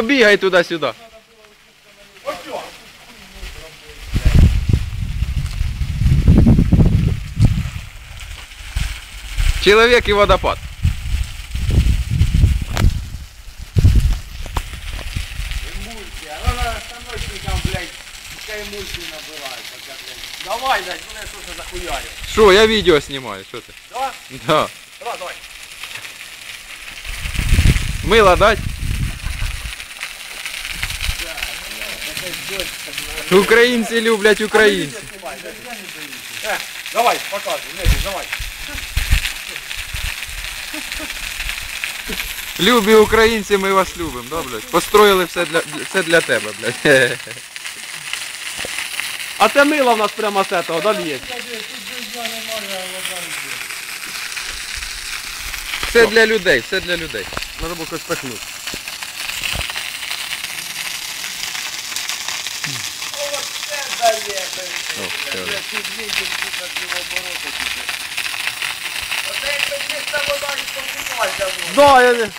Побігай туди-сюди. Чоловік і водопад. Эмульсия. Она станочникам, блядь, пускай эмульсии набирают. пока, блядь. Давай, блядь, ну что ты захуярил? Що, я відео знімаю, що ти? Да? Да. Давай, давай. Мило дать? Українці люблять українців. Снимай, да. Э, давай, показывай, Медведь, давай. Любі українці, ми вас любимо, да, блядь? Построїли все для, все для тебе, блядь. А це мило в нас прямо з этого, да, є? Все для людей, все для людей. Надо було щось пихнути. Да, я...